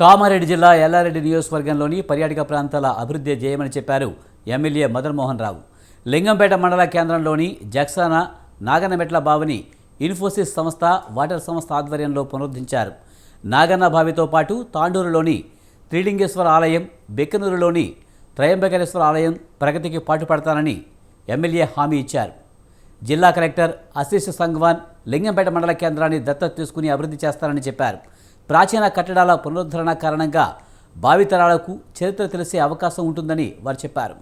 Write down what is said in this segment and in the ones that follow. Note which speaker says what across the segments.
Speaker 1: కామారెడ్డి జిల్లా ఎల్లారెడ్డి నియోజకవర్గంలోని పర్యాటక ప్రాంతాల అభివృద్ధి చేయమని చెప్పారు ఎమ్మెల్యే మదన్మోహన్ రావు. లింగంపేట మండల కేంద్రంలోని జక్సాన నాగన్నమెట్ల బావిని ఇన్ఫోసిస్ సంస్థ వాటర్ సంస్థ ఆధ్వర్యంలో పునరుద్ధరించారు. నాగన్న బావితో పాటు తాండూరులోని త్రిలింగేశ్వర ఆలయం బెక్కనూరులోని త్రయంబకేశ్వర ఆలయం ప్రగతికి పాటుపడతానని ఎమ్మెల్యే హామీ ఇచ్చారు. జిల్లా కలెక్టర్ ఆశీష్ సంగ్వాన్ లింగంపేట మండల కేంద్రాన్ని దత్తత తీసుకుని అభివృద్ధి చేస్తారని చెప్పారు. ప్రాచీన కట్టడాల పునరుద్ధరణ కారణంగా భావితరాలకు చరిత్ర తెలిసే అవకాశం ఉంటుందని వారు చెప్పారు.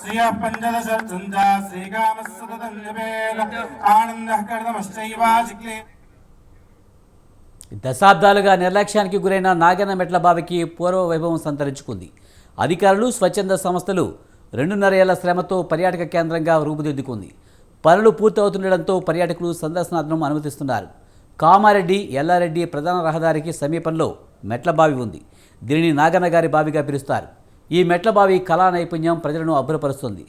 Speaker 2: శ్రియ శ్రీకామः ఆనందః
Speaker 1: దశాబ్దాలుగా నిర్లక్ష్యానికి గురైన నాగన్న మెట్ల బావికి పూర్వ వైభవం సంతరించుకుంది. అధికారులు స్వచ్ఛంద సంస్థలు రెండున్నర ఏళ్ళ శ్రమతో పర్యాటక కేంద్రంగా రూపుదిద్దుకుంది. పనులు పూర్తవుతుండడంతో పర్యాటకులు సందర్శనార్థం అనుమతిస్తున్నారు. కామారెడ్డి ఎల్లారెడ్డి ప్రధాన రహదారికి సమీపంలో మెట్ల బావి ఉంది. దీనిని నాగన్న గారి బావిగా పిలుస్తారు. ఈ మెట్ల బావి కళా నైపుణ్యం ప్రజలను అబ్బురపరుస్తుంది.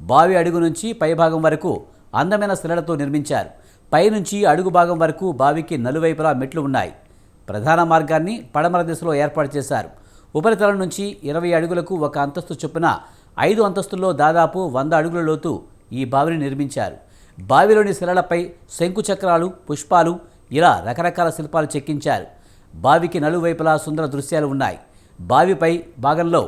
Speaker 1: బావి అడుగు నుంచి పైభాగం వరకు అందమైన శిలలతో నిర్మించారు. పైనుంచి అడుగు భాగం వరకు బావికి నలువైపులా మెట్లు ఉన్నాయి. ప్రధాన మార్గాన్ని పడమర దిశలో ఏర్పాటు చేశారు. ఉపరితలం నుంచి ఇరవై అడుగులకు ఒక అంతస్తు చొప్పున ఐదు అంతస్తుల్లో దాదాపు వంద అడుగుల లోతు ఈ బావిని నిర్మించారు. బావిలోని శిలలపై శంకుచక్రాలు పుష్పాలు ఇలా రకరకాల శిల్పాలు చెక్కించారు. బావికి నలువైపులా సుందర దృశ్యాలు ఉన్నాయి. బావిపై భాగంలో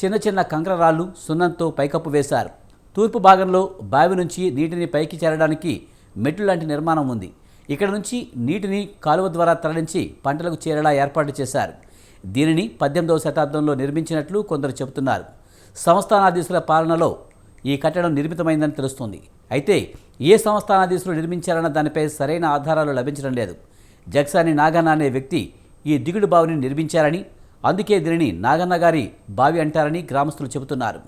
Speaker 1: చిన్న చిన్న కంకరరాళ్ళు సున్నంతో పైకప్పు వేశారు. తూర్పు భాగంలో బావి నుంచి నీటిని పైకి చేరడానికి మెట్లు లాంటి నిర్మాణం ఉంది. ఇక్కడ నుంచి నీటిని కాలువ ద్వారా తరలించి పంటలకు చేరేలా ఏర్పాటు చేశారు. దీనిని పద్దెనిమిదవ శతాబ్దంలో నిర్మించినట్లు కొందరు చెబుతున్నారు. సంస్థానాధీశుల పాలనలో ఈ కట్టడం నిర్మితమైందని తెలుస్తుంది. అయితే ఏ సంస్థానాధీశులు నిర్మించారన్న దానిపై సరైన ఆధారాలు లభించడం లేదు. జగ్సాని నాగన్న అనే వ్యక్తి ఈ దిగుడు బావిని నిర్మించారని అందుకే దీనిని నాగన్న గారి బావి అంటారని గ్రామస్తులు చెబుతున్నారు.